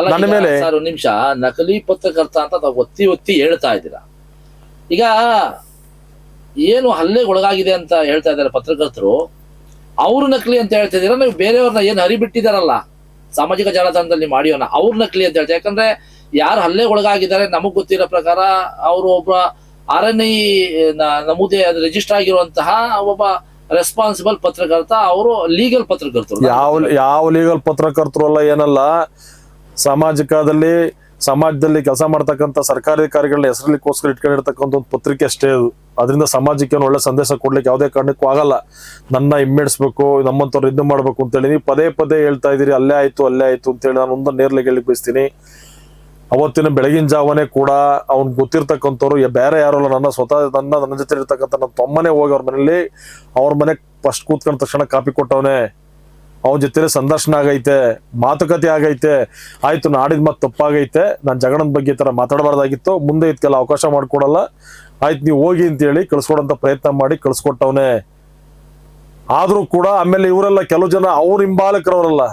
ಅಲ್ಲ, ನನ್ನ ಮೇಲೆ ಸರ್ ಒಂದ್ ನಿಮಿಷ. ನಕಲಿ ಪತ್ರಕರ್ತ ಅಂತ ತಾವು ಒತ್ತಿ ಒತ್ತಿ ಹೇಳ್ತಾ ಇದ್ದೀರಾ? ಈಗ ಏನು ಹಲ್ಲೆಗೆ ಒಳಗಾಗಿದೆ ಅಂತ ಹೇಳ್ತಾ ಇದ್ದಾರೆ ಪತ್ರಕರ್ತರು. ಅವ್ರ ನಕಲಿ ಅಂತ ಹೇಳ್ತಾ ಇದೀರಾ ನೀವು ಬೇರೆಯವ್ರನ್ನ ಏನು ಹರಿಬಿಟ್ಟಿದಾರಲ್ಲ? ಸಾಮಾಜಿಕ ಜಾಲತಾಣದಲ್ಲಿ ಮಾಡಿಯೋನ ಅವ್ರ ನಕಲಿ ಅಂತ ಹೇಳ್ತಾರೆ ಯಾಕಂದ್ರೆ ಯಾರು ಹಲ್ಲೆ ಒಳಗಾಗಿದ್ದಾರೆ ನಮಗ್ ಗೊತ್ತಿರೋ ಪ್ರಕಾರ ಅವರು ಒಬ್ಬ ಆರ್ ಎನ್ ಐ ನಮೂದೆ ರಿಜಿಸ್ಟರ್ ಆಗಿರುವಂತಹ ಒಬ್ಬ ರೆಸ್ಪಾನ್ಸಿಬಲ್ ಪತ್ರಕರ್ತ ಅವರು ಲೀಗಲ್ ಪತ್ರಕರ್ತರು. ಯಾವ ಯಾವ ಲೀಗಲ್ ಪತ್ರಕರ್ತರು ಅಲ್ಲ ಏನಲ್ಲ ಸಾಮಾಜಿಕದಲ್ಲಿ, ಸಮಾಜದಲ್ಲಿ ಕೆಲಸ ಮಾಡ್ತಕ್ಕಂಥ ಸರ್ಕಾರಿ ಕಾರ್ಯಗಳ ಹೆಸರಲಿಕ್ಕೋಸ್ಕರ ಇಟ್ಕೊಂಡಿರ್ತಕ್ಕಂಥ ಒಂದು ಪತ್ರಿಕೆ ಅಷ್ಟೇ ಅದು. ಅದರಿಂದ ಸಮಾಜಕ್ಕೆ ಒಳ್ಳೆ ಸಂದೇಶ ಕೊಡ್ಲಿಕ್ಕೆ ಯಾವುದೇ ಕಾರಣಕ್ಕೂ ಆಗಲ್ಲ. ನನ್ನ ಹಿಮ್ಮೆಡಿಸ್ಬೇಕು, ನಮ್ಮಂಥವ್ರು ಇದು ಮಾಡ್ಬೇಕು ಅಂತೇಳಿ ನೀವು ಪದೇ ಪದೇ ಹೇಳ್ತಾ ಇದ್ದೀರಿ, ಅಲ್ಲೇ ಆಯ್ತು ಅಲ್ಲೇ ಆಯ್ತು ಅಂತೇಳಿ ನಾನು ಒಂದು ನೇರ್ಲಿಗೆ ಹೇಳಿ ಬಯಸ್ತೀನಿ ಅವತ್ತಿನ ಬೆಳಗಿನ ಜಾವನೆ ಕೂಡ ಅವ್ನು ಗೊತ್ತಿರ್ತಕ್ಕಂಥವ್ರು ಬೇರೆ ಯಾರಲ್ಲ ನನ್ನ ಸ್ವತಃ ನನ್ನ ನನ್ನ ಜೊತೆ ಇರ್ತಕ್ಕಂಥ ನನ್ನ ತಮ್ಮನೇ ಹೋಗಿ ಅವ್ರ ಮನೇಲಿ ಅವ್ರ ಮನೆ ಫಸ್ಟ್ ಕೂತ್ಕೊಂಡ ತಕ್ಷಣ ಕಾಪಿ ಕೊಟ್ಟವನೇ. ಅವನ ಜೊತೆ ಸಂದರ್ಶನ ಆಗೈತೆ, ಮಾತುಕತೆ ಆಗೈತೆ, ಆಯ್ತು ನಾಡಿದ ಮತ್ತೆ ತಪ್ಪಾಗೈತೆ, ನಾನು ಜಗಣನ ಬಗ್ಗೆ ತರ ಮಾತಾಡಬಾರ್ದಾಗಿತ್ತು, ಮುಂದೆ ಇದಕ್ಕೆಲ್ಲ ಅವಕಾಶ ಮಾಡ್ಕೊಡಲ್ಲ. ಆಯ್ತು ನೀವು ಹೋಗಿ ಅಂತ ಹೇಳಿ ಕಳ್ಸ್ಕೊಡಂತ ಪ್ರಯತ್ನ ಮಾಡಿ ಕಳ್ಸ್ಕೊಟ್ಟವನೇ. ಆದ್ರೂ ಕೂಡ ಆಮೇಲೆ ಇವರೆಲ್ಲ ಕೆಲವು ಜನ ಅವ್ರ ಹಿಂಬಾಲಕರವರಲ್ಲ.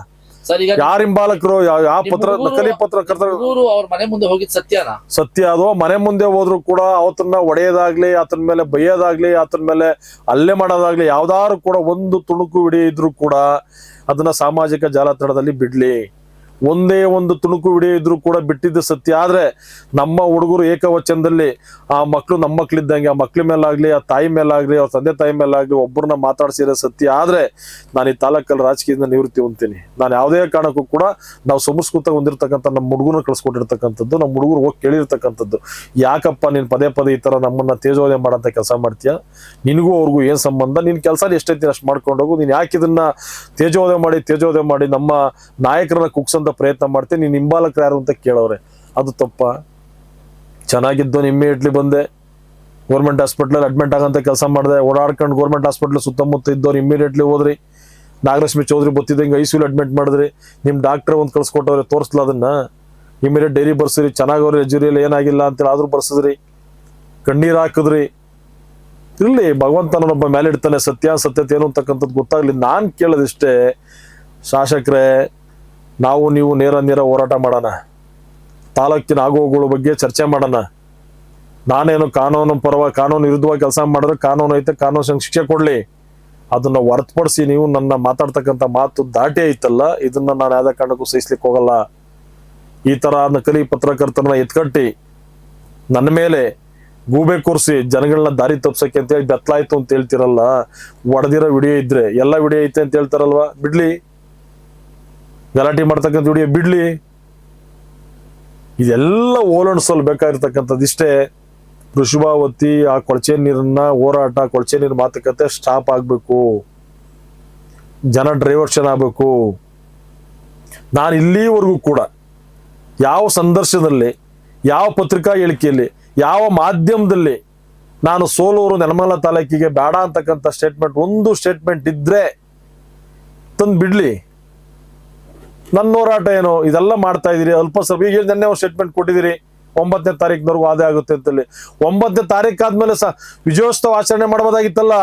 ಯಾರ ಹಿಂಬಾಲಕರು? ಯಾವ ಪತ್ರ ನಕಲಿ ಪತ್ರಕರ್ತರ ಹುಡುಗರು ಅವ್ರ ಮನೆ ಮುಂದೆ ಹೋಗಿದ್ ಸತ್ಯನ? ಸತ್ಯ ಅದು. ಮನೆ ಮುಂದೆ ಹೋದ್ರು ಕೂಡ ಅವತನ್ನ ಒಡೆಯೋದಾಗ್ಲಿ ಆತನ ಮೇಲೆ ಬೈಯೋದಾಗ್ಲಿ ಆತನ ಮೇಲೆ ಹಲ್ಲೆ ಮಾಡೋದಾಗ್ಲಿ ಯಾವ್ದಾದ್ರು ಕೂಡ ಒಂದು ತುಣುಕು ಹಿಡಿಯಿದ್ರು ಕೂಡ ಅದನ್ನ ಸಾಮಾಜಿಕ ಜಾಲತಾಣದಲ್ಲಿ ಬಿಡ್ಲಿ. ಒಂದೇ ಒಂದು ತುಣುಕು ವಿಡಿಯೋ ಇದ್ರೂ ಕೂಡ ಬಿಟ್ಟಿದ್ದು ಸತ್ಯ. ಆದ್ರೆ ನಮ್ಮ ಹುಡುಗರು ಏಕವಚನದಲ್ಲಿ ಆ ಮಕ್ಕಳು ನಮ್ಮ ಮಕ್ಳಿದ್ದಂಗೆ, ಆ ಮಕ್ಳ ಮೇಲಾಗ್ಲಿ, ಆ ತಾಯಿ ಮೇಲಾಗ್ಲಿ, ಅವ್ರ ತಂದೆ ತಾಯಿ ಮೇಲಾಗ್ಲಿ ಒಬ್ಬರನ್ನ ಮಾತಾಡ್ಸಿರೋ ಸತ್ಯ. ಆದ್ರೆ ನಾನು ಈ ತಾಲೂಕಲ್ಲಿ ರಾಜಕೀಯದಿಂದ ನಿವೃತ್ತಿ ಹೊಂತೀನಿ ನಾನು ಯಾವುದೇ ಕಾರಣಕ್ಕೂ ಕೂಡ ನಾವು ಸಂಸ್ಕೃತ ಹೊಂದಿರತಕ್ಕಂಥ ನಮ್ಮ ಹುಡುಗರನ್ನ ಕಳ್ಸ್ಕೊಟ್ಟಿರ್ತಕ್ಕಂಥದ್ದು ನಮ್ಮ ಹುಡುಗರು ಹೋಗಿ ಕೇಳಿರ್ತಕ್ಕಂಥದ್ದು. ಯಾಕಪ್ಪ ನೀನು ಪದೇ ಪದೇ ಈ ತರ ನಮ್ಮನ್ನ ತೇಜೋದಯ ಮಾಡಂತ ಕೆಲಸ ಮಾಡ್ತೀಯ? ನಿನಗೂ ಅವ್ರಿಗೂ ಏನು ಸಂಬಂಧ? ನಿನ್ ಕೆಲಸ ಎಷ್ಟೈತಿ ಅಷ್ಟು ಮಾಡ್ಕೊಂಡು ಹೋಗು. ನೀನ್ ಯಾಕೆ ಇದನ್ನ ತೇಜೋದಯ ಮಾಡಿ ತೇಜೋದಯ ಮಾಡಿ ನಮ್ಮ ನಾಯಕರನ್ನ ಕುಗ್ಸಂತ ಪ್ರಯತ್ನ ಮಾಡ್ತೀನಿ. ನೀನು ಹಿಂಬಾಲಕರು ಯಾರು ಅಂತ ಕೇಳೋರೆ ಅದು ತಪ್ಪ. ಚೆನ್ನಾಗಿದ್ದು ಇಮ್ಮಿಡಿಯೇಟ್ಲಿ ಬಂದೆ. ಗೌರ್ಮೆಂಟ್ ಹಾಸ್ಪಿಟ್ಲಲ್ಲಿ ಅಡ್ಮಿಟ್ ಆಗೋಂಥ ಕೆಲಸ ಮಾಡಿದೆ. ಓಡಾಡ್ಕೊಂಡು ಗೌರ್ಮೆಂಟ್ ಹಾಸ್ಪಿಟ್ಲ್ ಸುತ್ತಮುತ್ತ ಇದ್ದವ್ರು ಇಮ್ಮಿಡಿಯೇಟ್ಲಿ ಹೋದ್ರಿ. ನಾಗಲಕ್ಷ್ಮಿ ಚೌಧರಿ ಗೊತ್ತಿದ್ದಂಗೆ ಐ ಸಿಲ್ ಅಡ್ಮಿಟ್ ಮಾಡಿದ್ರಿ. ನಿಮ್ಮ ಡಾಕ್ಟರ್ ಒಂದು ಕಳ್ಸಿಕೊಟ್ಟವ್ರೆ ತೋರಿಸ್ಲ ಅದನ್ನ? ಇಮ್ಮಿಡಿಯೇಟ್ ಡೈರಿ ಬರ್ಸಿರಿ, ಚೆನ್ನಾಗವ್ರಿ ಎಜುರಿಯಲ್ಲಿ ಏನಾಗಿಲ್ಲ ಅಂತೇಳಿ ಆದರೂ ಬರ್ಸಿದ್ರಿ. ಕಣ್ಣೀರು ಹಾಕಿದ್ರಿ. ಇರ್ಲಿ ಭಗವಂತನೊಬ್ಬ ಮೇಲೆ ಇಡ್ತಾನೆ ಸತ್ಯಾಸತ್ಯತೆ ಏನು ಅಂತಕ್ಕಂಥದ್ದು ಗೊತ್ತಾಗ್ಲಿ. ನಾನು ಕೇಳೋದಿಷ್ಟೇ, ಶಾಸಕರೇ ನಾವು ನೀವು ನೇರ ನೇರ ಹೋರಾಟ ಮಾಡೋಣ. ತಾಲೂಕಿನ ಆಗುವಗಳ ಬಗ್ಗೆ ಚರ್ಚೆ ಮಾಡೋಣ. ನಾನೇನು ಕಾನೂನು ಪರವ, ಕಾನೂನು ವಿರುದ್ಧವಾಗಿ ಕೆಲಸ ಮಾಡಿದ್ರೆ ಕಾನೂನು ಐತೆ, ಕಾನೂನು ಶಿಕ್ಷೆ ಕೊಡ್ಲಿ. ಅದನ್ನ ಹೊರತುಪಡಿಸಿ ನೀವು ನನ್ನ ಮಾತಾಡ್ತಕ್ಕಂಥ ಮಾತು ದಾಟಿ ಐತಲ್ಲ, ಇದನ್ನ ನಾನು ಯಾವುದೇ ಕಾರಣಕ್ಕೂ ಸಹಿಸ್ಲಿಕ್ಕೆ ಹೋಗಲ್ಲ. ಈ ತರ ನಕಲಿ ಪತ್ರಕರ್ತರನ್ನ ಎತ್ಕಟ್ಟಿ, ನನ್ನ ಮೇಲೆ ಗೂಬೆ ಕೂರಿಸಿ ಜನಗಳನ್ನ ದಾರಿ ತಪ್ಸಕ್ಕೆ ಅಂತೇಳಿ ಬೆತ್ತಲಾಯ್ತು ಅಂತ ಹೇಳ್ತಿರಲ್ಲ, ಒಡೆದಿರೋ ವಿಡಿಯೋ ಇದ್ರೆ, ಎಲ್ಲ ವಿಡಿಯೋ ಐತೆ ಅಂತ ಹೇಳ್ತಾರಲ್ವಾ? ಬಿಡ್ಲಿ. ಗಲಾಟೆ ಮಾಡ್ತಕ್ಕಂಥ ವಿಡಿಯೋ ಬಿಡ್ಲಿ. ಇದೆಲ್ಲ ಓಲಣಿಸಲು ಇಷ್ಟೇ. ವೃಷಭಾವತಿ ಆ ಕೊಳಚೆ ನೀರನ್ನ ಹೋರಾಟ, ಕೊಳಚೆ ನೀರು ಮಾತುಕತೆ ಸ್ಟಾಪ್ ಆಗಬೇಕು. ಜನ ಡ್ರೈವರ್ಷನ್ ಆಗಬೇಕು. ನಾನು ಇಲ್ಲಿವರೆಗೂ ಕೂಡ ಯಾವ ಸಂದರ್ಶನದಲ್ಲಿ, ಯಾವ ಪತ್ರಿಕಾ ಹೇಳಿಕೆಯಲ್ಲಿ, ಯಾವ ಮಾಧ್ಯಮದಲ್ಲಿ ನಾನು ಸೋಲೂರು ನೆಲಮಲ ತಾಲೂಕಿಗೆ ಬೇಡ ಅಂತಕ್ಕಂಥ ಸ್ಟೇಟ್ಮೆಂಟ್ ಒಂದು ಸ್ಟೇಟ್ಮೆಂಟ್ ಇದ್ರೆ ತಂದು ಬಿಡ್ಲಿ. ನನ್ನ ಹೋರಾಟ ಏನು? ಇದೆಲ್ಲ ಮಾಡ್ತಾ ಇದ್ದೀರಿ. ಅಲ್ಪ ಸ್ವಲ್ಪ ಈಗ ನೆನ್ನೆ ಒಂದು ಸ್ಟೇಟ್ಮೆಂಟ್ ಕೊಟ್ಟಿದ್ದೀರಿ. ಒಂಬತ್ತನೇ ತಾರೀಕಿನವರೆಗೂ ವಾದ ಆಗುತ್ತೆ ಅಂತೇಳಿ. ಒಂಬತ್ತನೇ ತಾರೀಕು ಆದ್ಮೇಲೆ ಸಹ ವಿಜಯೋತ್ಸವ ಆಚರಣೆ ಮಾಡಬಹುದಾಗಿತ್ತಲ್ಲ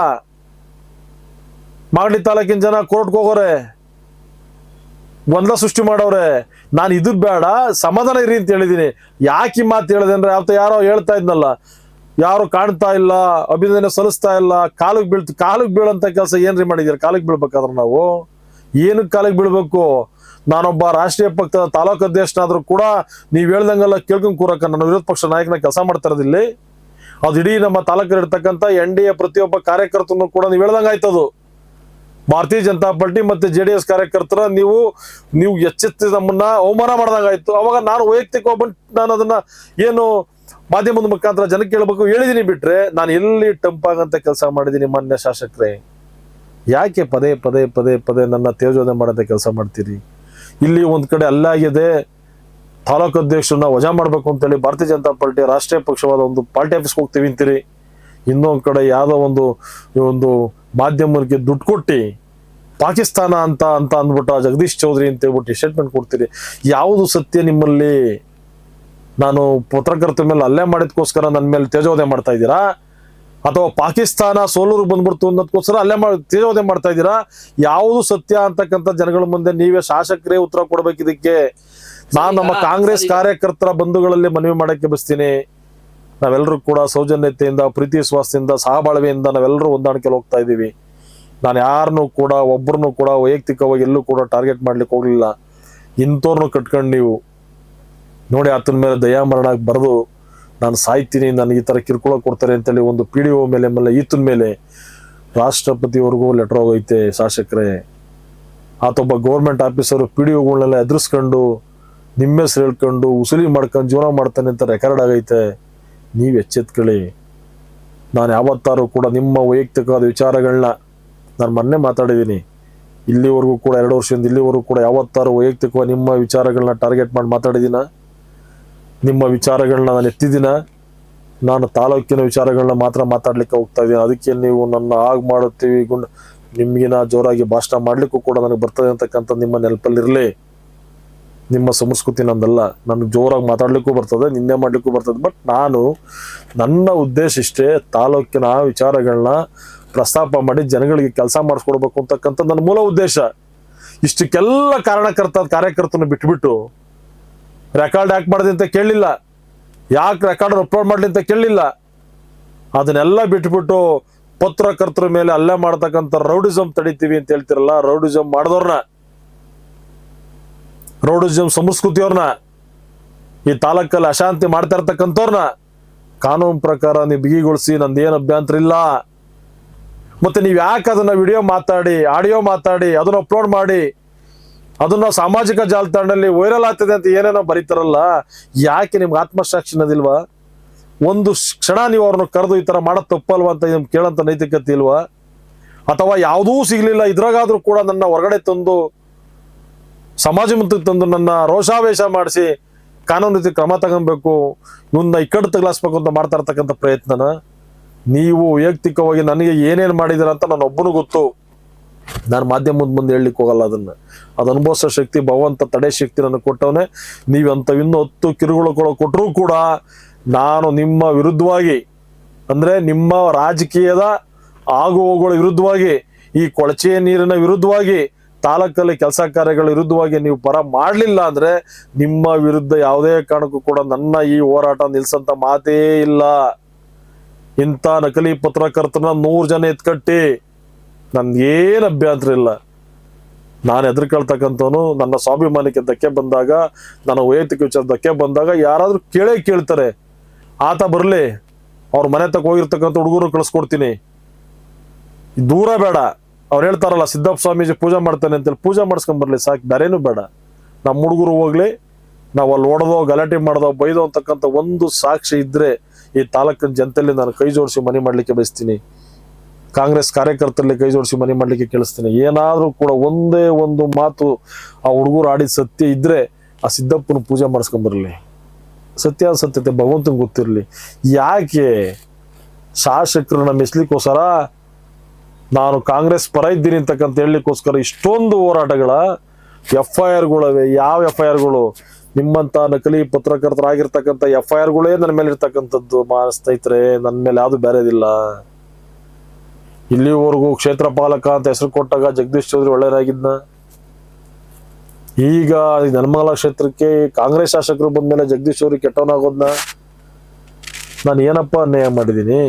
ಮಾಗಡಿ ತಾಲೂಕಿನ ಜನ ಕೋರ್ಟ್ಗೆ ಹೋಗೋರೆ. ಗೊಂದಲ ಸೃಷ್ಟಿ ಮಾಡೋರೆ. ನಾನು ಇದು ಬೇಡ, ಸಮಾಧಾನ ಇರಿ ಅಂತ ಹೇಳಿದೀನಿ ಯಾಕೆ ಈ ಮಾತು ಹೇಳಿದೆ ಅಂದ್ರೆ ಅವತ್ತು ಯಾರೋ ಹೇಳ್ತಾ ಇದ್ನಲ್ಲ, ಯಾರು ಕಾಣ್ತಾ ಇಲ್ಲ, ಅಭಿನಂದನೆ ಸಲ್ಲಿಸ್ತಾ ಇಲ್ಲ, ಕಾಲಿಗೆ ಬೀಳ್ತು, ಕಾಲಿಗೆ ಬೀಳಂತ ಕೆಲಸ ಏನ್ರಿ ಮಾಡಿದೀರ ಕಾಲಿಗೆ ಬೀಳ್ಬೇಕಾದ್ರೆ ನಾವು? ಏನಕ್ಕೆ ಕಾಲಿಗೆ ಬೀಳ್ಬೇಕು? ನಾನೊಬ್ಬ ರಾಷ್ಟ್ರೀಯ ಪಕ್ಷದ ತಾಲೂಕು ಅಧ್ಯಕ್ಷನಾದ್ರೂ ಕೂಡ ನೀವು ಹೇಳ್ದಂಗೆಲ್ಲ ಕೇಳ್ಕೊಂಡು ಕೂರಕ್ಕ ನನ್ನ ವಿರೋಧ ಪಕ್ಷ ನಾಯಕನ ಕೆಲಸ ಮಾಡ್ತಾ ಅದು ಇಡೀ ನಮ್ಮ ತಾಲೂಕಲ್ಲಿ ಇರ್ತಕ್ಕಂಥ ಎನ್ ಡಿ ಎ ಪ್ರತಿಯೊಬ್ಬ ಕಾರ್ಯಕರ್ತನು ಕೂಡ ನೀವು ಹೇಳ್ದಂಗೆ ಆಯ್ತದು ಭಾರತೀಯ ಜನತಾ ಪಾರ್ಟಿ ಮತ್ತೆ ಜೆ ಡಿ ಎಸ್ ಕಾರ್ಯಕರ್ತರ ನೀವು ನೀವು ಎಚ್ಚೆತ್ತಿ ನಮ್ಮನ್ನ ಅವಮಾನ ಮಾಡ್ದಂಗಾಯ್ತು ಅವಾಗ ನಾನು ವೈಯಕ್ತಿಕ ಒಬ್ಬ ನಾನು ಅದನ್ನ ಏನು ಮಾಧ್ಯಮದ ಮುಖಾಂತರ ಜನಕ್ಕೆ ಹೇಳ್ಬೇಕು ಹೇಳಿದೀನಿ ಬಿಟ್ರೆ ನಾನು ಎಲ್ಲಿ ಟಂಪಾಗಂತ ಕೆಲಸ ಮಾಡಿದ್ದೀನಿ ಮಾನ್ಯ ಶಾಸಕರೇ. ಯಾಕೆ ಪದೇ ಪದೇ ಪದೇ ಪದೇ ನನ್ನ ತೇಜೋಧನೆ ಮಾಡಂತ ಕೆಲಸ ಮಾಡ್ತೀರಿ? ಇಲ್ಲಿ ಒಂದ್ ಕಡೆ ಅಲ್ಲಾಗಿದೆ ತಾಲೂಕು ಅಧ್ಯಕ್ಷರನ್ನ ವಜಾ ಮಾಡ್ಬೇಕು ಅಂತೇಳಿ ಭಾರತೀಯ ಜನತಾ ಪಾರ್ಟಿ ರಾಷ್ಟ್ರೀಯ ಪಕ್ಷವಾದ ಒಂದು ಪಾರ್ಟಿ ಆಫೀಸ್ಗೆ ಹೋಗ್ತೀವಿ ಅಂತೀರಿ. ಇನ್ನೊಂದ್ ಕಡೆ ಯಾವ್ದೋ ಒಂದು ಒಂದು ಮಾಧ್ಯಮಕ್ಕೆ ದುಡ್ಡು ಕೊಟ್ಟಿ ಪಾಕಿಸ್ತಾನ ಅಂತ ಅಂತ ಅಂದ್ಬಿಟ್ಟು ಜಗದೀಶ್ ಚೌಧರಿ ಅಂತ ಹೇಳ್ಬಿಟ್ಟು ಸ್ಟೇಟ್ಮೆಂಟ್ ಕೊಡ್ತೀರಿ. ಯಾವುದು ಸತ್ಯ ನಿಮ್ಮಲ್ಲಿ? ನಾನು ಪತ್ರಕರ್ತರ ಮೇಲೆ ಅಲ್ಲೇ ಮಾಡಿದ್ಕೋಸ್ಕರ ನನ್ನ ಮೇಲೆ ತೇಜೋದಯ ಮಾಡ್ತಾ ಇದ್ದೀರಾ? ಅಥವಾ ಪಾಕಿಸ್ತಾನ ಸೋಲೂರು ಬಂದ್ಬಿಡ್ತು ಅನ್ನೋದಕ್ಕೋಸ್ಕರ ಅಲ್ಲೇ ಮಾಡಿ ತೀರೋದೆ ಮಾಡ್ತಾ ಇದ್ದೀರಾ? ಯಾವುದು ಸತ್ಯ ಅಂತಕ್ಕಂಥ ಜನಗಳ ಮುಂದೆ ನೀವೇ ಶಾಸಕರೇ ಉತ್ತರ ಕೊಡ್ಬೇಕು ಇದಕ್ಕೆ ನಾನು ನಮ್ಮ ಕಾಂಗ್ರೆಸ್ ಕಾರ್ಯಕರ್ತರ ಬಂಧುಗಳಲ್ಲಿ ಮನವಿ ಮಾಡಕ್ಕೆ ಬಸ್ತೀನಿ ನಾವೆಲ್ಲರೂ ಕೂಡ ಸೌಜನ್ಯತೆಯಿಂದ ಪ್ರೀತಿ ವಿಶ್ವಾಸದಿಂದ ಸಹಬಾಳ್ವೆಯಿಂದ ನಾವೆಲ್ಲರೂ ಹೊಂದಾಣಿಕೆಯಲ್ಲಿ ಹೋಗ್ತಾ ಇದ್ದೀವಿ. ನಾನು ಯಾರನ್ನು ಕೂಡ ಒಬ್ಬರನ್ನು ಕೂಡ ವೈಯಕ್ತಿಕವಾಗಿ ಎಲ್ಲೂ ಕೂಡ ಟಾರ್ಗೆಟ್ ಮಾಡ್ಲಿಕ್ಕೆ ಹೋಗ್ಲಿಲ್ಲ. ಇಂಥವ್ರನ್ನು ಕಟ್ಕೊಂಡು ನೀವು ನೋಡಿ ಆತನ ಮೇಲೆ ದಯಾಮರಣ ಬರೆದು ನಾನು ಸಾಯ್ತೀನಿ ನನಗೆ ಈ ಥರ ಕಿರುಕುಳ ಕೊಡ್ತಾರೆ ಅಂತೇಳಿ ಒಂದು ಪಿ ಡಿ ಒ ಮೇಲೆ ಮೇಲೆ ಈತನ ಮೇಲೆ ರಾಷ್ಟ್ರಪತಿವರೆಗೂ ಲೆಟರ್ ಹೋಗೈತೆ ಶಾಸಕರೇ. ಆತೊಬ್ಬ ಗೌರ್ಮೆಂಟ್ ಆಫೀಸರು ಪಿ ಡಿ ಒಗಳನ್ನೆಲ್ಲ ಎದುರಿಸ್ಕೊಂಡು, ನಿಮ್ಮ ಹೆಸರು ಹೇಳ್ಕೊಂಡು ಉಸುಲಿ ಮಾಡ್ಕೊಂಡು ಜೀವನ ಮಾಡ್ತಾನೆ ಅಂತ ರೆಕಾರ್ಡ್ ಆಗೈತೆ. ನೀವು ಎಚ್ಚೆತ್ಕೊಳ್ಳಿ. ನಾನು ಯಾವತ್ತಾರು ಕೂಡ ನಿಮ್ಮ ವೈಯಕ್ತಿಕವಾದ ವಿಚಾರಗಳನ್ನ ನಾನು ಮೊನ್ನೆ ಮಾತಾಡಿದ್ದೀನಿ. ಇಲ್ಲಿವರೆಗೂ ಕೂಡ ಎರಡು ವರ್ಷದಿಂದ ಇಲ್ಲಿವರೆಗೂ ಕೂಡ ಯಾವತ್ತಾರು ವೈಯಕ್ತಿಕವಾಗಿ ನಿಮ್ಮ ವಿಚಾರಗಳನ್ನ ಟಾರ್ಗೆಟ್ ಮಾಡಿ ಮಾತಾಡಿದ್ದೀನ? ನಿಮ್ಮ ವಿಚಾರಗಳನ್ನ ನಾನು ಎತ್ತಿದ್ದೀನ? ನಾನು ತಾಲೂಕಿನ ವಿಚಾರಗಳನ್ನ ಮಾತ್ರ ಮಾತಾಡ್ಲಿಕ್ಕೆ ಹೋಗ್ತಾ ಇದ್ದೀನಿ. ಅದಕ್ಕೆ ನೀವು ನನ್ನ ಆಗ ಮಾಡುತ್ತೀವಿ, ಗುಂಡ್ ನಿಮ್ಗಿನ ಜೋರಾಗಿ ಭಾಷಣ ಮಾಡ್ಲಿಕ್ಕೂ ಕೂಡ ನನಗೆ ಬರ್ತದೆ ಅಂತಕ್ಕಂಥ ನಿಮ್ಮ ನೆನಪಲ್ಲಿರಲಿ. ನಿಮ್ಮ ಸಂಸ್ಕೃತಿ ನಂದಲ್ಲ. ನನಗೆ ಜೋರಾಗಿ ಮಾತಾಡ್ಲಿಕ್ಕೂ ಬರ್ತದೆ ನಿನ್ನೆ ಮಾಡ್ಲಿಕ್ಕೂ ಬರ್ತದೆ. ಬಟ್ ನಾನು ನನ್ನ ಉದ್ದೇಶ ಇಷ್ಟೇ ತಾಲೂಕಿನ ವಿಚಾರಗಳನ್ನ ಪ್ರಸ್ತಾಪ ಮಾಡಿ ಜನಗಳಿಗೆ ಕೆಲಸ ಮಾಡಿಸ್ಕೊಡ್ಬೇಕು ಅಂತಕ್ಕಂಥ ನನ್ನ ಮೂಲ ಉದ್ದೇಶ. ಇಷ್ಟಕ್ಕೆಲ್ಲ ಕಾರಣಕರ್ತ ಕಾರ್ಯಕರ್ತನ ಬಿಟ್ಬಿಟ್ಟು ರೆಕಾರ್ಡ್ ಯಾಕೆ ಮಾಡಿದೆ ಅಂತ ಕೇಳಲಿಲ್ಲ ಯಾಕೆ ರೆಕಾರ್ಡ್ ಅಪ್ಲೋಡ್ ಮಾಡಲಿ ಅಂತ ಕೇಳಲಿಲ್ಲ ಅದನ್ನೆಲ್ಲ ಬಿಟ್ಬಿಟ್ಟು ಪತ್ರಕರ್ತರ ಮೇಲೆ ಅಲ್ಲೇ ಮಾಡ್ತಕ್ಕಂಥ ರೌಡಿಸಮ್ ತಡಿತೀವಿ ಅಂತ ಹೇಳ್ತಿರಲ್ಲ ರೌಡಿಸಮ್ ಮಾಡಿದವ್ರನ್ನ. ರೌಡಿಸಮ್ ಸಂಸ್ಕೃತಿಯವ್ರನ್ನ. ಈ ತಾಲೂಕಲ್ಲಿ ಅಶಾಂತಿ ಮಾಡ್ತಾ ಇರ್ತಕ್ಕಂಥವ್ರನ್ನ. ಕಾನೂನು ಪ್ರಕಾರ ನೀವು ಬಿಗಿಗೊಳಿಸಿ ನಂದೇನು ಅಭ್ಯಂತರ ಇಲ್ಲ. ಮತ್ತೆ ನೀವು ಯಾಕೆ ಅದನ್ನ ವಿಡಿಯೋ ಮಾತಾಡಿ ಆಡಿಯೋ ಮಾತಾಡಿ, ಅದನ್ನ ಅಪ್ಲೋಡ್ ಮಾಡಿ ಅದನ್ನ ಸಾಮಾಜಿಕ ಜಾಲತಾಣದಲ್ಲಿ ವೈರಲ್ ಆಗ್ತದೆ ಅಂತ ಏನೇನೋ ಬರೀತಾರಲ್ಲ, ಯಾಕೆ ನಿಮ್ಗೆ ಆತ್ಮಸಾಕ್ಷಿ ಅನ್ನೋದಿಲ್ವಾ? ಒಂದು ಕ್ಷಣ ನೀವು ಅವ್ರನ್ನ ಕರೆದು ಈ ತರ ಮಾಡೋದು ತಪ್ಪಲ್ವಾ ಅಂತ ನಿಮ್ಗೆ ಕೇಳಂತ ನೈತಿಕತೆ ಇಲ್ವಾ? ಅಥವಾ ಯಾವುದೂ ಸಿಗ್ಲಿಲ್ಲ, ಇದ್ರಾಗಾದ್ರೂ ಕೂಡ ನನ್ನ ಹೊರಗಡೆ ತಂದು, ಸಮಾಜ ಮುಂದಕ್ಕೆ ತಂದು ನನ್ನ ರೋಷಾವೇಶ ಮಾಡಿಸಿ ಕಾನೂನು ರೀತಿ ಕ್ರಮ ತಗೊಬೇಕು ಇವನ್ನ ಇಕ್ಕಟ್ಟು ತಗಲಾಸ್ಬೇಕು ಅಂತ ಮಾಡ್ತಾ ಇರ್ತಕ್ಕಂಥ ಪ್ರಯತ್ನನ ನೀವು ವೈಯಕ್ತಿಕವಾಗಿ ನನಗೆ ಏನೇನು ಮಾಡಿದಿರ ಅಂತ ನನ್ನೊಬ್ಬನು ಗೊತ್ತು. ನಾನು ಮಾಧ್ಯಮದ ಮುಂದೆ ಹೇಳಲಿಕ್ಕೆ ಹೋಗಲ್ಲ ಅದನ್ನ. ಅದು ಅನುಭವಿಸೋ ಶಕ್ತಿ, ಭಗವಂತ ತಡೆ ಶಕ್ತಿ ನನಗೆ ಕೊಟ್ಟವನೇ ನೀವಂತ ಇನ್ನೂ ಹತ್ತು ಕಿರುಗಳು ಕೊಟ್ಟರೂ ಕೂಡ ನಾನು ನಿಮ್ಮ ವಿರುದ್ಧವಾಗಿ, ಅಂದ್ರೆ ನಿಮ್ಮ ರಾಜಕೀಯದ ಆಗು ಹೋಗುಗಳ ವಿರುದ್ಧವಾಗಿ, ಈ ಕೊಳಚೆಯ ನೀರಿನ ವಿರುದ್ಧವಾಗಿ, ತಾಲೂಕಲ್ಲಿ ಕೆಲಸ ಕಾರ್ಯಗಳ ವಿರುದ್ಧವಾಗಿ ನೀವು ಪರ ಮಾಡಲಿಲ್ಲ ಅಂದ್ರೆ ನಿಮ್ಮ ವಿರುದ್ಧ ಯಾವುದೇ ಕಾರಣಕ್ಕೂ ಕೂಡ ನನ್ನ ಈ ಹೋರಾಟ ನಿಲ್ಸಂತ ಮಾತೇ ಇಲ್ಲ. ಇಂಥ ನಕಲಿ ಪತ್ರಕರ್ತನ ನೂರು ಜನ ಎತ್ಕಟ್ಟಿ ನನ್ಗೇನು ಅಭ್ಯಂತರ ಇಲ್ಲ. ನಾನು ಹೆದರ್ಕೊಳ್ತಕ್ಕಂಥವನು ನನ್ನ ಸ್ವಾಭಿಮಾನಕ್ಕೆ ಧಕ್ಕೆ ಬಂದಾಗ, ನನ್ನ ವೈಯಕ್ತಿಕ ವಿಚಾರ ಧಕ್ಕೆ ಬಂದಾಗ ಯಾರಾದರೂ ಕೇಳೇ ಕೇಳ್ತಾರೆ. ಆತ ಬರಲಿ, ಅವ್ರ ಮನೆ ತಕ್ಕ ಹೋಗಿರ್ತಕ್ಕಂಥ ಹುಡುಗರು ಕಳಿಸ್ಕೊಡ್ತೀನಿ. ದೂರ ಬೇಡ. ಅವ್ರು ಹೇಳ್ತಾರಲ್ಲ, ಸಿದ್ದಪ್ಪ ಸ್ವಾಮೀಜಿ ಪೂಜೆ ಮಾಡ್ತಾನೆ ಅಂತೇಳಿ ಪೂಜೆ ಮಾಡಿಸ್ಕೊಂಡ್ ಬರ್ಲಿ, ಸಾಕು. ಬೇರೆನೂ ಬೇಡ. ನಮ್ಮ ಹುಡುಗರು ಹೋಗ್ಲಿ, ನಾವು ಅಲ್ಲಿ ಓಡದೋ ಗಲಾಟೆ ಮಾಡ್ದೋ, ಬೈದೋ ಅಂತಕ್ಕಂಥ ಒಂದು ಸಾಕ್ಷಿ ಇದ್ರೆ ಈ ತಾಲೂಕಿನ ಜನತೆಯಲ್ಲಿ ನಾನು ಕೈ ಜೋಡಿಸಿ ಮನೆ ಮಾಡ್ಲಿಕ್ಕೆ ಬಯಸ್ತೀನಿ. ಕಾಂಗ್ರೆಸ್ ಕಾರ್ಯಕರ್ತರಲ್ಲಿ ಕೈ ಜೋಡಿಸಿ ಮನೆ ಮಾಡಲಿಕ್ಕೆ ಕೇಳಿಸ್ತೇನೆ. ಏನಾದರೂ ಕೂಡ ಒಂದೇ ಒಂದು ಮಾತು ಆ ಹುಡುಗರು ಆಡಿದ ಸತ್ಯ ಇದ್ರೆ ಆ ಸಿದ್ದಪ್ಪನ ಪೂಜೆ ಮಾಡಿಸ್ಕೊಂಬರಲಿ ಸತ್ಯ ಸತ್ಯತೆ ಭಗವಂತನ ಗೊತ್ತಿರಲಿ. ಯಾಕೆ ಶಾಸಕರನ್ನ ಮೆಸ್ಲಿಕ್ಕೋಸ್ಕರ ನಾನು ಕಾಂಗ್ರೆಸ್ ಪರ ಇದ್ದೀನಿ ಅಂತಕ್ಕಂತ ಹೇಳಲಿಕ್ಕೋಸ್ಕರ ಇಷ್ಟೊಂದು ಹೋರಾಟಗಳ ಎಫ್ ಐ ಆರ್ಗಳವೆ ಯಾವ ಎಫ್ ಐ ಆರ್ಗಳು ನಿಮ್ಮಂತ ನಕಲಿ ಪತ್ರಕರ್ತರಾಗಿರ್ತಕ್ಕಂಥ ಎಫ್ ಐ ಆರ್ಗಳೇ ನನ್ನ ಮೇಲೆ ಇರ್ತಕ್ಕಂಥದ್ದು ಮಾ ಸ್ನೇಹಿತರೆ ನನ್ನ ಮೇಲೆ ಯಾವುದು ಬೇರೆದಿಲ್ಲ ಇಲ್ಲಿವರೆಗೂ ಕ್ಷೇತ್ರ ಪಾಲಕ ಅಂತ ಹೆಸರು ಕೊಟ್ಟಾಗ ಜಗದೀಶ್ ಚೌಧರಿ ಒಳ್ಳೆಯರಾಗಿದ್ನ ಈಗ ನೆಲಮಂಗಲ ಕ್ಷೇತ್ರಕ್ಕೆ ಕಾಂಗ್ರೆಸ್ ಶಾಸಕರು ಬಂದ್ಮೇಲೆ ಜಗದೀಶ್ ಚೌಧರಿ ಕೆಟ್ಟವನಾಗೋದ್ನ ನಾನು ಏನಪ್ಪ ಅನ್ಯಾಯ ಮಾಡಿದ್ದೀನಿ?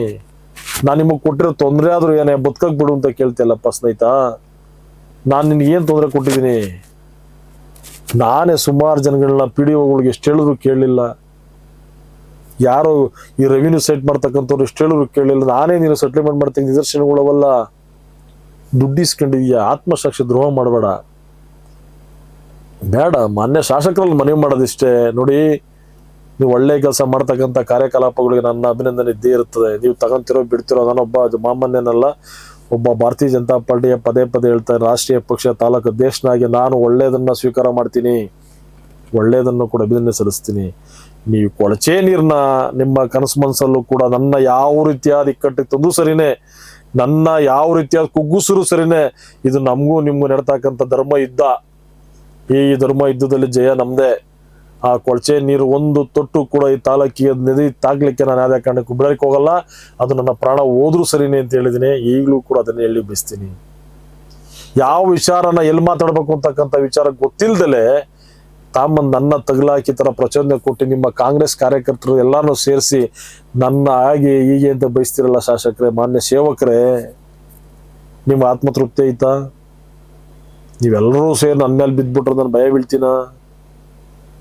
ನಾನು ನಿಮಗೆ ಕೊಟ್ಟಿರೋ ತೊಂದರೆ ಆದರೂ ಏನೇ ಬದುಕಕ್ಕೆ ಬಿಡು ಅಂತ ಕೇಳ್ತಿಯಲ್ಲಪ್ಪ ಸ್ನೇಹಿತ. ನಾನು ನಿನಗೆ ಏನು ತೊಂದರೆ ಕೊಟ್ಟಿದ್ದೀನಿ? ನಾನೇ ಸುಮಾರು ಜನಗಳನ್ನ ಪಿ ಡಿ ಎಷ್ಟು ಹೇಳಿದ್ರು ಕೇಳಲಿಲ್ಲ. ಯಾರು ಈ ರೆವಿನ್ಯೂ ಸೆಟ್ ಮಾಡ್ತಕ್ಕಂಥವ್ರು ಎಷ್ಟು ಹೇಳಿದ್ರು ಕೇಳಿಲ್ಲ. ನಾನೇ ನೀನು ಸೆಟ್ಲ್ಮೆಂಟ್ ಮಾಡ್ತೀನಿ, ನಿದರ್ಶನಗಳವಲ್ಲ. ದುಡ್ಡಿಸ್ಕೊಂಡಿದ್ಯಾ ಆತ್ಮಸಾಕ್ಷಿ ದ್ರೋಹ ಮಾಡಬೇಡ. ಬೇಡ, ಮಾನ್ಯ ಶಾಸಕರಲ್ಲಿ ಮನವಿ ಮಾಡೋದಿಷ್ಟೇ. ನೋಡಿ, ನೀವು ಒಳ್ಳೆ ಕೆಲಸ ಮಾಡ್ತಕ್ಕಂಥ ಕಾರ್ಯಕಲಾಪಗಳಿಗೆ ನನ್ನ ಅಭಿನಂದನೆ ಇದ್ದೇ ಇರ್ತದೆ ನೀವು ತಗೊಂತಿರೋ, ಬಿಡ್ತಿರೋ ನಾನೊಬ್ಬ ಮಾಮನ್ಯನಲ್ಲ ಒಬ್ಬ ಭಾರತೀಯ ಜನತಾ ಪಾರ್ಟಿಯ ಪದೇ ಪದೇ ಹೇಳ್ತಾರೆ ರಾಷ್ಟ್ರೀಯ ಪಕ್ಷ ತಾಲೂಕು ದೇಶನಾಗಿ ನಾನು ಒಳ್ಳೆಯದನ್ನ ಸ್ವೀಕಾರ ಮಾಡ್ತೀನಿ. ಒಳ್ಳೆಯದನ್ನು ಕೂಡ ಅಭಿನಂದನೆ ಸಲ್ಲಿಸ್ತೀನಿ. ನೀವು ಕೊಳಚೆ ನೀರನ್ನ ನಿಮ್ಮ ಕನಸು ಮನಸ್ಸಲ್ಲೂ ಕೂಡ ನನ್ನ ಯಾವ ರೀತಿಯಾದ ಇಕ್ಕಟ್ಟಿಗೆ ತಂದು ಸರಿನೇ, ನನ್ನ ಯಾವ ರೀತಿಯಾದ ಕುಗ್ಗುಸರು ಸರಿನೇ, ಇದು ನಮಗೂ ನಿಮ್ಗೂ ನಡತಕ್ಕಂಥ ಧರ್ಮ ಇದ್ದ, ಈ ಧರ್ಮ ಯುದ್ಧದಲ್ಲಿ ಜಯ ನಮ್ದೇ. ಆ ಕೊಳಚೆ ನೀರು ಒಂದು ತೊಟ್ಟು ಕೂಡ ಈ ತಾಲೂಕಿಗೆ ನದಿ ತಾಗ್ಲಿಕ್ಕೆ ನಾನು ಯಾವುದೇ ಕಾರಣಕ್ಕೂ ಬಿಡಲಿಕ್ಕೆ ಹೋಗಲ್ಲ. ಅದು ನನ್ನ ಪ್ರಾಣ ಹೋದ್ರೂ ಸರಿನೇ ಅಂತ ಹೇಳಿದ್ದೀನಿ. ಈಗಲೂ ಕೂಡ ಅದನ್ನ ಹೇಳಿ ಬಯಸ್ತೀನಿ ಯಾವ ವಿಚಾರನ ಎಲ್ಲಿ ಮಾತಾಡ್ಬೇಕು ಅಂತಕ್ಕಂಥ ವಿಚಾರ ಗೊತ್ತಿಲ್ದಲೆ ತಾಂಬಂದ್ ನನ್ನ ತಗಲಾಕಿ ತರ ಪ್ರಚೋದನೆ ಕೊಟ್ಟು ನಿಮ್ಮ ಕಾಂಗ್ರೆಸ್ ಕಾರ್ಯಕರ್ತರು ಎಲ್ಲಾನು ಸೇರಿಸಿ ನನ್ನ ಆಗಿ ಹೀಗೆ ಅಂತ ಬಯಸ್ತಿರಲ್ಲ ಶಾಸಕರೇ, ಮಾನ್ಯ ಸೇವಕರೇ, ನಿಮ್ಮ ಆತ್ಮತೃಪ್ತಿ ಐತಾ ನೀವೆಲ್ಲರೂ ಸೇರಿ ನನ್ನ ಮೇಲೆ ಬಿದ್ದುಬಿಟ್ರೆ ನಾನು ಭಯ ಬೀಳ್ತೀನ?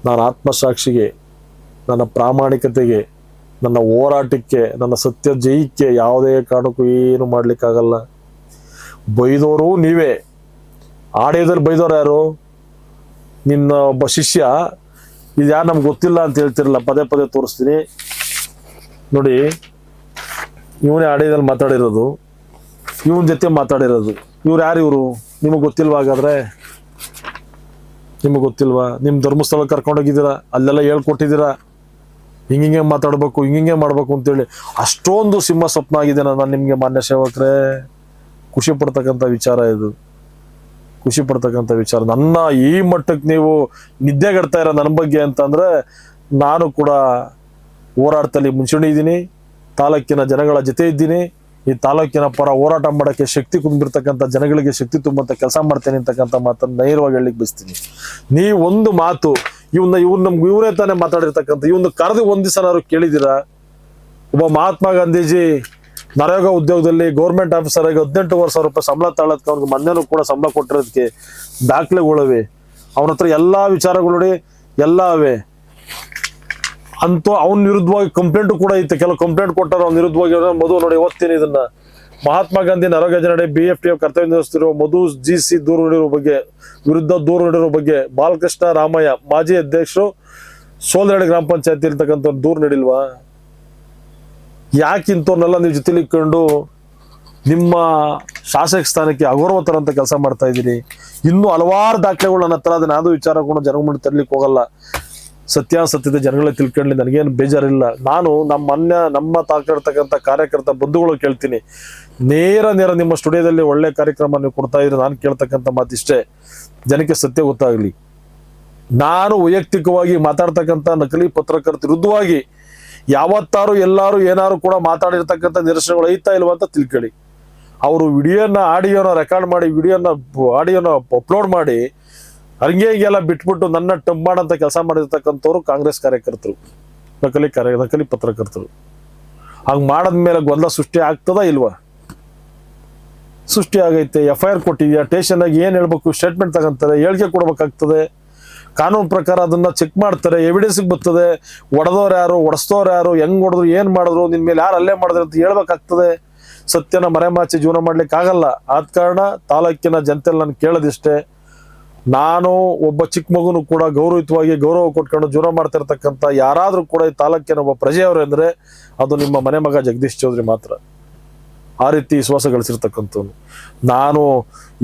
ನಾನು ಆತ್ಮಸಾಕ್ಷಿಗೆ, ನನ್ನ ಪ್ರಾಮಾಣಿಕತೆಗೆ, ನನ್ನ ಹೋರಾಟಕ್ಕೆ, ನನ್ನ ಸತ್ಯ ಜಯಕ್ಕೆ ಯಾವುದೇ ಕಾರಣಕ್ಕೂ ಏನು ಮಾಡ್ಲಿಕ್ಕಾಗಲ್ಲ. ಬೈದವರು ನೀವೇ. ಆಡಿಯೋದಲ್ಲಿ ಬೈದವ್ರು ಯಾರು? ನಿನ್ನ ಒಬ್ಬ ಶಿಷ್ಯ, ಇದು ಯಾರು ನಮ್ಗೆ ಗೊತ್ತಿಲ್ಲ ಅಂತ ಹೇಳ್ತಿರಲ್ಲ, ಪದೇ ಪದೇ ತೋರಿಸ್ತೀನಿ. ನೋಡಿ, ಇವನೇ ಆಡಿಯೋದಲ್ಲಿ ಮಾತಾಡಿರೋದು. ಇವನ ಜೊತೆ ಮಾತಾಡಿರೋದು. ಇವ್ರು ಯಾರು ಇವರು? ನಿಮಗೆ ಗೊತ್ತಿಲ್ವಾ ಹಾಗಾದ್ರೆ? ನಿಮಗೆ ಗೊತ್ತಿಲ್ವಾ? ನಿಮ್ಮ ಧರ್ಮಸ್ಥಳ ಕರ್ಕೊಂಡೋಗಿದ್ದೀರಾ ಅಲ್ಲೆಲ್ಲ ಹೇಳ್ಕೊಟ್ಟಿದ್ದೀರಾ? ಹಿಂಗಿಂಗೆ ಮಾತಾಡ್ಬೇಕು ಹಿಂಗಿಂಗೆ ಮಾಡಬೇಕು ಅಂತೇಳಿ. ಅಷ್ಟೊಂದು ಸಿಂಹ ಸ್ವಪ್ನ ಆಗಿದೆ ನಾನು ನಿಮಗೆ ಮಾನ್ಯ ಸೇವಕರೇ. ಖುಷಿ ಪಡ್ತಕ್ಕಂಥ ವಿಚಾರ ಇದು. ಖುಷಿ ಪಡ್ತಕ್ಕಂಥ ವಿಚಾರ. ನನ್ನ ಈ ಮಟ್ಟಕ್ಕೆ ನೀವು ನಿದ್ದೆಗೆಡ್ತಾ ಇರೋ ನನ್ನ ಬಗ್ಗೆ ಅಂತಂದ್ರೆ, ನಾನು ಕೂಡ ಹೋರಾಟದಲ್ಲಿ ಮುಂಚೂಣಿ ಇದ್ದೀನಿ. ತಾಲೂಕಿನ ಜನಗಳ ಜೊತೆ ಇದ್ದೀನಿ. ಈ ತಾಲೂಕಿನ ಪರ ಹೋರಾಟ ಮಾಡೋಕ್ಕೆ ಶಕ್ತಿ ತುಂಬಿರ್ತಕ್ಕಂಥ, ಜನಗಳಿಗೆ ಶಕ್ತಿ ತುಂಬಂತ ಕೆಲಸ ಮಾಡ್ತೇನೆ ಅಂತಕ್ಕಂಥ ಮಾತನ್ನು ನೈರ್ವಾಗಿ ಹೇಳಲಿಕ್ಕೆ ಬಯಸ್ತೀನಿ. ನೀ ಒಂದು ಮಾತು ಇವನ್ನ ಇವ್ರು ನಮ್ಗೆ ಇವರೇ ತಾನೇ ಮಾತಾಡಿರ್ತಕ್ಕಂಥ ಇವನ್ನ ಕರೆದು ಒಂದ್ ದಿವಸ ಕೇಳಿದ್ದೀರಾ? ಒಬ್ಬ ಮಹಾತ್ಮ ಗಾಂಧೀಜಿ ನರೇಗಾ ಉದ್ಯೋಗದಲ್ಲಿ ಗೌರ್ಮೆಂಟ್ ಆಫೀಸರ್ ಆಗಿ ಹದಿನೆಂಟುವರೆ ಸಾವಿರ ರೂಪಾಯಿ ಸಂಬಳ ತಾಳೋದಕ್ಕೆ ಅವ್ನಿಗೆ ಮೊನ್ನೆನೂ ಕೂಡ ಸಂಬಳ ಕೊಟ್ಟಿರೋದಕ್ಕೆ ದಾಖಲೆಗಳಿವೆ. ಅವನ ಹತ್ರ ಎಲ್ಲಾ ವಿಚಾರಗಳು ಎಲ್ಲ ಅವೆ. ಅಂತೂ ಅವನ ವಿರುದ್ಧವಾಗಿ ಕಂಪ್ಲೇಂಟ್ ಕೂಡ ಇತ್ತು ಕೆಲವು ಕಂಪ್ಲೇಂಟ್ ಕೊಟ್ಟಾರ ಅವ್ನ ವಿರುದ್ಧವಾಗಿ ಮಧು ನೋಡಿ ಓದ್ತೀನಿ ಇದನ್ನ. ಮಹಾತ್ಮ ಗಾಂಧಿ ನರೋಗ ಜನಡೆ ಬಿ ಎಫ್ ಟಿ ಕರ್ತವ್ಯ ನಿರ್ವಹಿಸುತ್ತಿರುವ ಮಧು ಜಿ ಸಿ ದೂರು ನೀಡಿರುವ ಬಗ್ಗೆ, ವಿರುದ್ಧ ದೂರು ನೀಡಿರುವ ಬಗ್ಗೆ ಬಾಲಕೃಷ್ಣ ರಾಮಯ್ಯ, ಮಾಜಿ ಅಧ್ಯಕ್ಷರು ಸೋಲರಡಿ ಗ್ರಾಮ ಪಂಚಾಯತಿ ಇರ್ತಕ್ಕಂಥ ದೂರು ನೀಡಿಲ್ವಾ? ಯಾಕೆ ಇಂಥವ್ರನ್ನೆಲ್ಲ ನೀವು ಜೊತೆಲಿ ಇಟ್ಕೊಂಡು ನಿಮ್ಮ ಶಾಸಕ ಸ್ಥಾನಕ್ಕೆ ಅಗೌರವ ತರಂತ ಕೆಲಸ ಮಾಡ್ತಾ ಇದ್ದೀರಿ? ಇನ್ನೂ ಹಲವಾರು ದಾಖಲೆಗಳು ನನ್ನ ಹತ್ರ ಅದನ್ನ ಯಾವುದು ವಿಚಾರ ಕೂಡ ಜನಗಳ ಮುಂದೆ ತರಲಿಕ್ಕೆ ಹೋಗಲ್ಲ. ಸತ್ಯಾಸತ್ಯತೆ ಜನಗಳೇ ತಿಳ್ಕೊಳ್ಳಿ ನನಗೇನು ಬೇಜಾರಿಲ್ಲ. ನಾನು ನಮ್ಮ ಅನ್ಯ, ನಮ್ಮ ತಾಕಿರ್ತಕ್ಕಂಥ ಕಾರ್ಯಕರ್ತ ಬಂಧುಗಳು ಕೇಳ್ತೀನಿ. ನೇರ ನೇರ ನಿಮ್ಮ ಸ್ಟುಡಿಯೋದಲ್ಲಿ ಒಳ್ಳೆ ಕಾರ್ಯಕ್ರಮ ನೀವು ಕೊಡ್ತಾ ಇದ್ರೆ ನಾನು ಕೇಳ್ತಕ್ಕಂಥ ಮಾತಿಷ್ಟೇ. ಜನಕ್ಕೆ ಸತ್ಯ ಗೊತ್ತಾಗಲಿ. ನಾನು ವೈಯಕ್ತಿಕವಾಗಿ ಮಾತಾಡ್ತಕ್ಕಂಥ ನಕಲಿ ಪತ್ರಕರ್ತ ವಿರುದ್ಧವಾಗಿ ಯಾವತ್ತಾರು ಎಲ್ಲಾರು ಏನಾರು ಕೂಡ ಮಾತಾಡಿರ್ತಕ್ಕಂಥ ನಿದರ್ಶನಗಳು ಐತಾ ಇಲ್ವಾ ಅಂತ ತಿಳ್ಕೊಳ್ಳಿ. ಅವರು ವಿಡಿಯೋನ, ಆಡಿಯೋನ ರೆಕಾರ್ಡ್ ಮಾಡಿ, ವಿಡಿಯೋನ, ಆಡಿಯೋನ ಅಪ್ಲೋಡ್ ಮಾಡಿ ಹಂಗೆ ಹಿಂಗೆಲ್ಲ ಬಿಟ್ಬಿಟ್ಟು ನನ್ನ ಟಂಬಾಡಂತ ಕೆಲಸ ಮಾಡಿರ್ತಕ್ಕಂಥವ್ರು ಕಾಂಗ್ರೆಸ್ ಕಾರ್ಯಕರ್ತರು, ನಕಲಿ ಕಾರ್ಯ, ನಕಲಿ ಪತ್ರಕರ್ತರು. ಹಂಗ್ ಮಾಡಿದ್ಮೇಲೆ ಗೊಂದಲ ಸೃಷ್ಟಿ ಆಗ್ತದ ಇಲ್ವಾ? ಸೃಷ್ಟಿ ಆಗೈತೆ ಎಫ್ ಐ ಆರ್ ಕೊಟ್ಟಿದ್ಯಾ ಸ್ಟೇಷನ್ ಆಗಿ ಏನು ಹೇಳ್ಬೇಕು ಸ್ಟೇಟ್ಮೆಂಟ್ ತಗೊಂತಾರೆ ಹೇಳಿಕೆ ಕೊಡ್ಬೇಕಾಗ್ತದೆ. ಕಾನೂನು ಪ್ರಕಾರ ಅದನ್ನ ಚೆಕ್ ಮಾಡ್ತಾರೆ ಎವಿಡೆನ್ಸ್ ಬರ್ತದೆ. ಒಡೆದವ್ರು ಯಾರು, ಒಡಿಸ್ತವ್ರು ಯಾರು, ಹೆಂಗ್ ಹೊಡೆದ್ರು, ಏನ್ ಮಾಡಿದ್ರು, ನಿನ್ ಮೇಲೆ ಯಾರು ಅಲ್ಲೇ ಮಾಡಿದ್ರು ಅಂತ ಹೇಳ್ಬೇಕಾಗ್ತದೆ. ಸತ್ಯನ ಮರೆಮಾಚಿ ಜೀವನ ಮಾಡ್ಲಿಕ್ಕೆ ಆಗಲ್ಲ ಆದ ಕಾರಣ ತಾಲೂಕಿನ ಜನತೆಯಲ್ಲಿ ನಾನು ಕೇಳೋದಿಷ್ಟೇ, ನಾನು ಒಬ್ಬ ಚಿಕ್ಕ ಮಗುನು ಕೂಡ ಗೌರವಿತವಾಗಿ ಗೌರವ ಕೊಟ್ಕೊಂಡು ಜೀವನ ಮಾಡ್ತಿರ್ತಕ್ಕಂಥ ಯಾರಾದರೂ ಕೂಡ ಈ ತಾಲೂಕಿನ ಒಬ್ಬ ಪ್ರಜೆಯವರು ಅಂದರೆ, ಅದು ನಿಮ್ಮ ಮನೆ ಮಗ ಜಗದೀಶ್ ಚೌಧರಿ ಮಾತ್ರ. ಆ ರೀತಿ ವಿಶ್ವಾಸ ಗಳಿಸಿರ್ತಕ್ಕಂಥವ್ನು. ನಾನು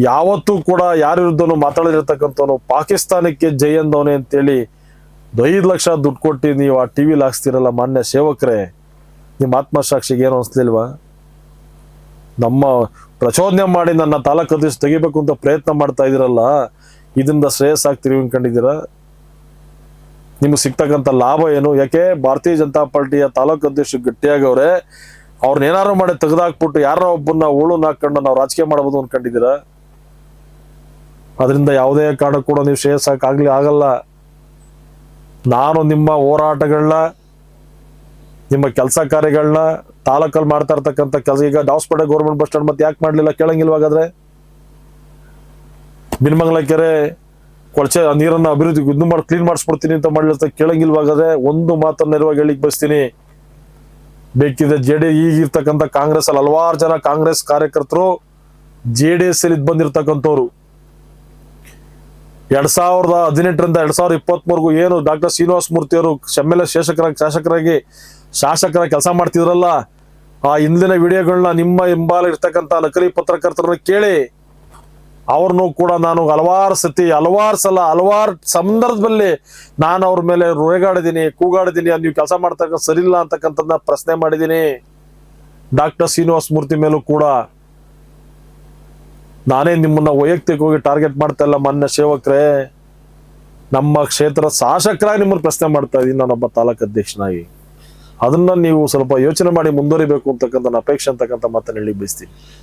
ಯಾವತ್ತೂ ಕೂಡ ಯಾರ ವಿರುದ್ಧನೂ ಮಾತಾಡಿರ್ತಕ್ಕಂಥವ್ನು ಪಾಕಿಸ್ತಾನಕ್ಕೆ ಜೈ ಅಂದವನೇ ಅಂತೇಳಿ ಐದು ಲಕ್ಷ ದುಡ್ಡು ಕೊಟ್ಟು ನೀವು ಆ ಟಿವಿಲಿ ಹಾಕ್ಸ್ತಿರಲ್ಲ ಮಾನ್ಯ ಸೇವಕರೇ, ನಿಮ್ಮ ಆತ್ಮಸಾಕ್ಷಿಗೆ ಏನು ಅನಿಸ್ಲಿಲ್ವಾ? ನಮ್ಮ ಪ್ರಚೋದನೆ ಮಾಡಿ ನನ್ನ ತಾಲೂಕು ಅಧ್ಯಕ್ಷ ತೆಗಿಬೇಕು ಅಂತ ಪ್ರಯತ್ನ ಮಾಡ್ತಾ ಇದೀರಲ್ಲ, ಇದರಿಂದ ಶ್ರೇಯಸ್ ಆಗ್ತಿರಿ ಅನ್ಕೊಂಡಿದ್ದೀರಾ ನಿಮ್ಗೆ ಸಿಗ್ತಕ್ಕಂಥ ಲಾಭ ಏನು? ಯಾಕೆ? ಭಾರತೀಯ ಜನತಾ ಪಾರ್ಟಿಯ ತಾಲೂಕು ಅಧ್ಯಕ್ಷ ಗಟ್ಟಿಯಾಗವ್ರೆ ಅವ್ರನ್ನ ಏನಾರು ಮಾಡಿ ತೆಗೆದಾಕ್ಬಿಟ್ಟು ಯಾರೋ ಒಬ್ಬನ್ನ ಉಳುನ್ ಹಾಕೊಂಡು ನಾವು ರಾಜಕೀಯ ಮಾಡಬಹುದು ಅನ್ಕೊಂಡಿದ್ದೀರಾ? ಅದರಿಂದ ಯಾವುದೇ ಕಾರಣ ಕೂಡ ನೀವು ಶ್ರೇಯಸ್ ಆಗ್ಲಿ ಆಗಲ್ಲ. ನಾನು ನಿಮ್ಮ ಹೋರಾಟಗಳನ್ನ ನಿಮ್ಮ ಕೆಲಸ ಕಾರ್ಯಗಳನ್ನ ತಾಲೂಕಲ್ಲಿ ಮಾಡ್ತಾ ಇರ್ತಕ್ಕಂಥ ಕೆಲಸ, ಈಗ ಡಾಸ್ಪೇಟೆ ಗೌರ್ಮೆಂಟ್ ಬಸ್ ಸ್ಟಾಂಡ್ ಮತ್ತೆ ಯಾಕೆ ಮಾಡಲಿಲ್ಲ ಕೇಳಂಗಿಲ್ವ ಹಾಗಾದ್ರೆ? ಬಿನ್ಮಂಗಲ ಕೆರೆ ಕೊಳಚೆ ನೀರನ್ನ ಅಭಿವೃದ್ಧಿ ಇದು ಮಾಡಿ, ಕ್ಲೀನ್ ಮಾಡಿಸ್ಬಿಡ್ತೀನಿ ಅಂತ ಮಾಡ್ಲಿರ್ತ ಕೇಳಂಗಿಲ್ವ ಹಾಗಾದ್ರೆ? ಒಂದು ಮಾತನ್ನ ನೇರವಾಗಿ ಹೇಳಿಕ್ ಬಯಸ್ತೀನಿ. ಬೇಕಿದ್ರೆ ಜೆ ಡಿ ಈಗಿರ್ತಕ್ಕಂಥ ಕಾಂಗ್ರೆಸ್ ಅಲ್ಲಿ ಹಲವಾರು ಜನ ಕಾಂಗ್ರೆಸ್ ಕಾರ್ಯಕರ್ತರು ಜೆ ಡಿ ಎಸ್ ಅಲ್ಲಿ ಬಂದಿರ್ತಕ್ಕಂಥವ್ರು. ಎರಡ್ ಸಾವಿರದ ಹದಿನೆಂಟರಿಂದ ಎರಡ್ ಸಾವಿರದ ಇಪ್ಪತ್ಮೂರ್ಗೂ ಏನು ಡಾಕ್ಟರ್ ಶ್ರೀನಿವಾಸ ಮೂರ್ತಿ ಅವರು ಶಮ್ಮೆಲ್ಲ ಶಾಸಕರ ಶಾಸಕರಾಗಿ ಶಾಸಕರ ಕೆಲಸ ಮಾಡ್ತಿದ್ರಲ್ಲ, ಆ ಹಿಂದಿನ ವಿಡಿಯೋಗಳನ್ನ ನಿಮ್ಮ ಹಿಂಬಾಲ ಇರ್ತಕ್ಕಂಥ ನಕಲಿ ಪತ್ರಕರ್ತರನ್ನ ಕೇಳಿ ಅವ್ರನ್ನು ಕೂಡ ನಾನು ಹಲವಾರು ಸತಿ ಹಲವಾರು ಸಲ, ಹಲವಾರು ಸಂದರ್ಭದಲ್ಲಿ ನಾನು ಅವ್ರ ಮೇಲೆ ರೇಗಾಡಿದ್ದೀನಿ, ಕೂಗಾಡಿದ್ದೀನಿ, ನೀವು ಕೆಲಸ ಮಾಡ್ತಕ್ಕ ಸರಿಲ್ಲ ಅಂತಕ್ಕಂಥದ್ದನ್ನ ಪ್ರಶ್ನೆ ಮಾಡಿದ್ದೀನಿ. ಡಾಕ್ಟರ್ ಶ್ರೀನಿವಾಸ ಮೂರ್ತಿ ಮೇಲೂ ಕೂಡ ನಾನೇ ನಿಮ್ಮನ್ನ ವೈಯಕ್ತಿಕವಾಗಿ ಟಾರ್ಗೆಟ್ ಮಾಡ್ತಾ ಇಲ್ಲ, ಮಾನ್ಯ ಸೇವಕರೇ. ನಮ್ಮ ಕ್ಷೇತ್ರ ಶಾಸಕರಾಗಿ ನಿಮ್ಮನ್ನು ಪ್ರಶ್ನೆ ಮಾಡ್ತಾ ಇದ್ದೀನಿ ನಾನೊಬ್ಬ ತಾಲೂಕು ಅಧ್ಯಕ್ಷನಾಗಿ. ಅದನ್ನ ನೀವು ಸ್ವಲ್ಪ ಯೋಚನೆ ಮಾಡಿ ಮುಂದುವರಿಬೇಕು ಅಂತಕ್ಕಂಥ ಅಪೇಕ್ಷೆ ಅಂತಕ್ಕಂಥ ಮಾತನ್ನ ಹೇಳಿ ಬಯಸ್ತೀನಿ